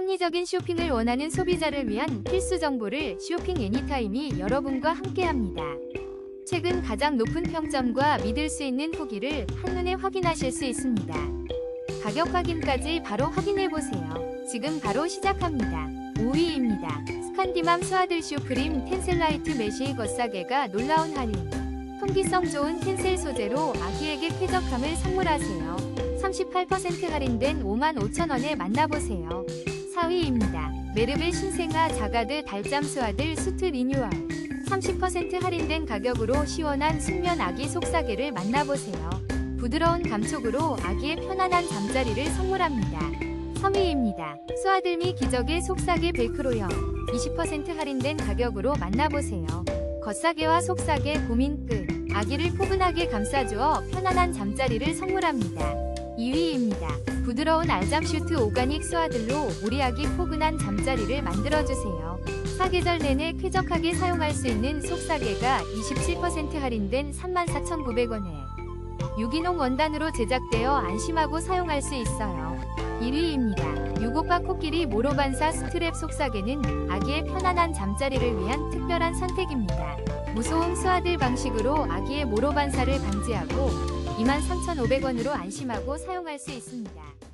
합리적인 쇼핑을 원하는 소비자를 위한 필수 정보를 쇼핑 애니타임이 여러분과 함께합니다. 최근 가장 높은 평점과 믿을 수 있는 후기를 한눈에 확인하실 수 있습니다. 가격 확인까지 바로 확인해 보세요. 지금 바로 시작합니다. 5위입니다. 스칸디맘 스와들 슈프림 텐셀라이트 메쉬 겉사계가 놀라운 할인. 통기성 좋은 텐셀 소재로 아기에게 쾌적함을 선물하세요. 38% 할인된 55,000원에 만나보세요. 4위입니다. 메르벨 신생아 자가드 달잠 스와들 수트 리뉴얼. 30% 할인된 가격으로 시원한 숙면 아기 속사계를 만나보세요. 부드러운 감촉으로 아기의 편안한 잠자리를 선물합니다. 3위입니다. 스와들미 기적의 속사계 벨크로형 20% 할인된 가격으로 만나보세요. 겉사계와 속사계 고민 끝. 아기를 포근하게 감싸주어 편안한 잠자리를 선물합니다. 2위입니다. 부드러운 알잠 슈트 오가닉 스와들로 우리 아기 포근한 잠자리를 만들어주세요. 사계절 내내 쾌적하게 사용할 수 있는 속사계가 27% 할인된 34,900원에 유기농 원단으로 제작되어 안심하고 사용할 수 있어요. 1위입니다. 유고파 코끼리 모로반사 스트랩 속사계는 아기의 편안한 잠자리를 위한 특별한 선택입니다. 무소음 스와들 방식으로 아기의 모로반사를 방지하고 23,500원으로 안심하고 사용할 수 있습니다.